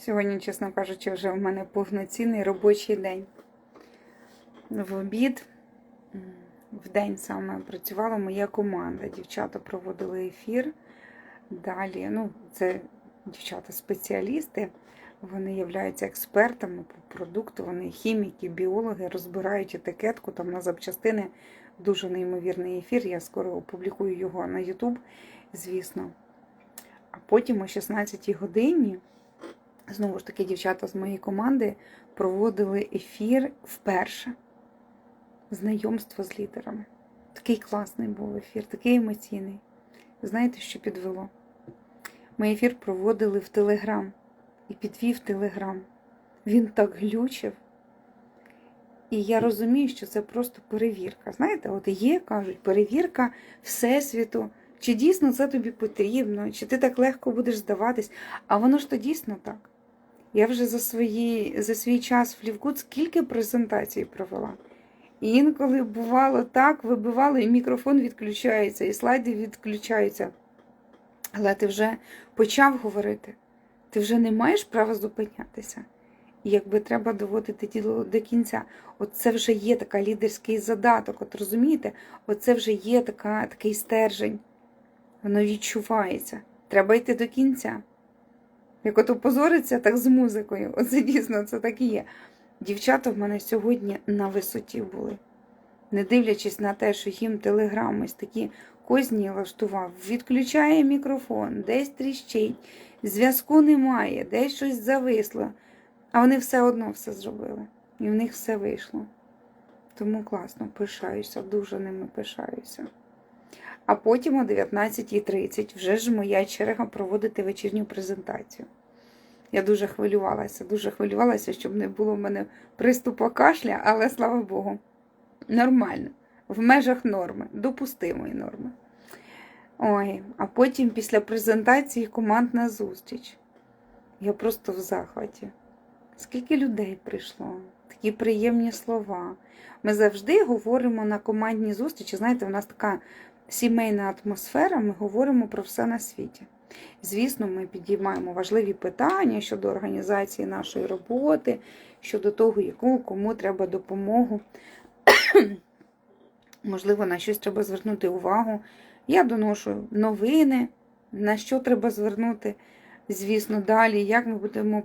Сьогодні, чесно кажучи, вже в мене повноцінний робочий день. В обід, в день саме працювала моя команда. Дівчата проводили ефір. Далі, ну, це дівчата-спеціалісти, вони являються експертами по продукту, вони хіміки, біологи, розбирають етикетку там на запчастини. Дуже неймовірний ефір. Я скоро опублікую його на YouTube, звісно. А потім о 16 годині, знову ж таки, дівчата з моєї команди проводили ефір вперше. Знайомство з лідерами. Такий класний був ефір, такий емоційний. Знаєте, що підвело? Ми ефір проводили в Телеграм і підвів Телеграм. Він так глючив. І я розумію, що це просто перевірка. Знаєте, от є, кажуть, перевірка Всесвіту, чи дійсно це тобі потрібно, чи ти так легко будеш здаватись. А воно ж то дійсно так. Я вже за, свої, за свій час в Лівкут скільки презентацій провела. І інколи бувало так, вибивало, і мікрофон відключається, і слайди відключаються. Але ти вже почав говорити, ти вже не маєш права зупинятися. І якби треба доводити діло до кінця, от це вже є така лідерський задаток. От розумієте, оце вже є така, такий стержень. Воно відчувається. Треба йти до кінця. Як от опозориться, так з музикою. Оце дійсно це так і є. Дівчата в мене сьогодні на висоті були. Не дивлячись на те, що їм телеграм ось такі козні влаштував, відключає мікрофон, десь тріщить, зв'язку немає, десь щось зависло. А вони все одно все зробили. І в них все вийшло. Тому класно, пишаюся, дуже ними пишаюся. А потім о 19.30 вже ж моя черга проводити вечірню презентацію. Я дуже хвилювалася, дуже хвилювалася, щоб не було в мене приступу кашля, але слава Богу, нормально, в межах норми, допустимої норми. Ой, а потім після презентації командна зустріч. Я просто в захваті. Скільки людей прийшло, такі приємні слова. Ми завжди говоримо на командній зустрічі. Знаєте, у нас така сімейна атмосфера, ми говоримо про все на світі. Звісно, ми підіймаємо важливі питання щодо організації нашої роботи, щодо того, яку кому треба допомогу. Можливо, на щось треба звернути увагу. Я доношу новини, на що треба звернути, звісно, далі, як ми будемо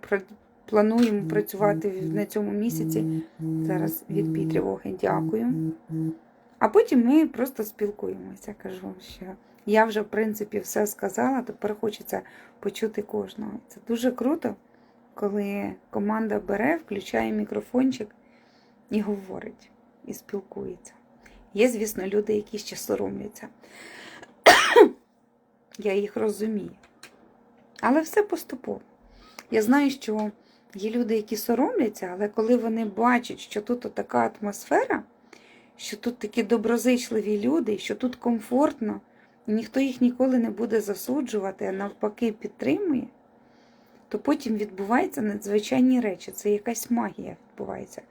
плануємо працювати на цьому місяці. Зараз відбій тривоги, дякую. А потім ми просто спілкуємося. Кажу, що я вже, в принципі, все сказала, тепер хочеться почути кожного. Це дуже круто, коли команда бере, включає мікрофончик і говорить, і спілкується. Є, звісно, люди, які ще соромляться. Я їх розумію. Але все поступово. Я знаю, що є люди, які соромляться, але коли вони бачать, що тут така атмосфера, що тут такі доброзичливі люди, що тут комфортно, і ніхто їх ніколи не буде засуджувати, а навпаки, підтримує, то потім відбуваються надзвичайні речі. Це якась магія відбувається.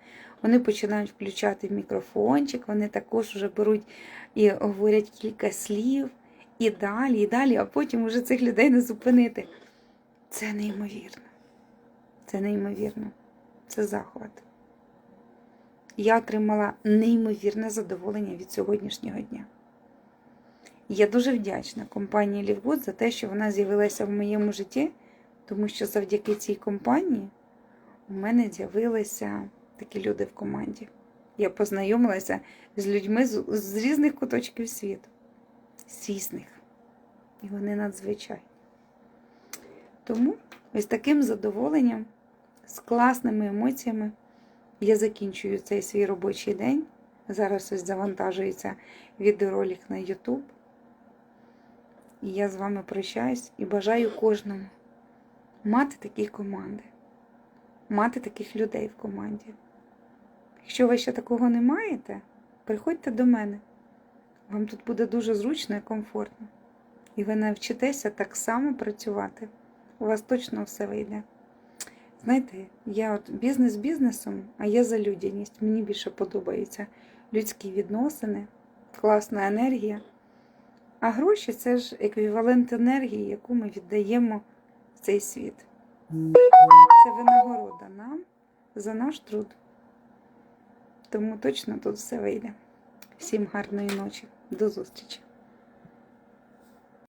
Вони починають включати мікрофончик, вони також вже беруть і говорять кілька слів, і далі, і далі, а потім уже цих людей не зупинити. Це неймовірно. Це неймовірно. Це захват. Я отримала неймовірне задоволення від сьогоднішнього дня. Я дуже вдячна компанії Лівгуд за те, що вона з'явилася в моєму житті, тому що завдяки цій компанії у мене з'явилися такі люди в команді. Я познайомилася з людьми з, різних куточків світу. З різних. І вони надзвичайні. Тому ось таким задоволенням, з класними емоціями, я закінчую цей свій робочий день. Зараз ось завантажується відеоролик на YouTube. І я з вами прощаюсь і бажаю кожному мати такі команди, мати таких людей в команді. Якщо ви ще такого не маєте, приходьте до мене. Вам тут буде дуже зручно і комфортно. І ви навчитеся так само працювати. У вас точно все вийде. Знаєте, я от бізнес бізнесом, а я за людяність. Мені більше подобаються людські відносини, класна енергія. А гроші це ж еквівалент енергії, яку ми віддаємо в цей світ. Це винагорода нам за наш труд. Тому точно тут все вийде. Всім гарної ночі. До зустрічі!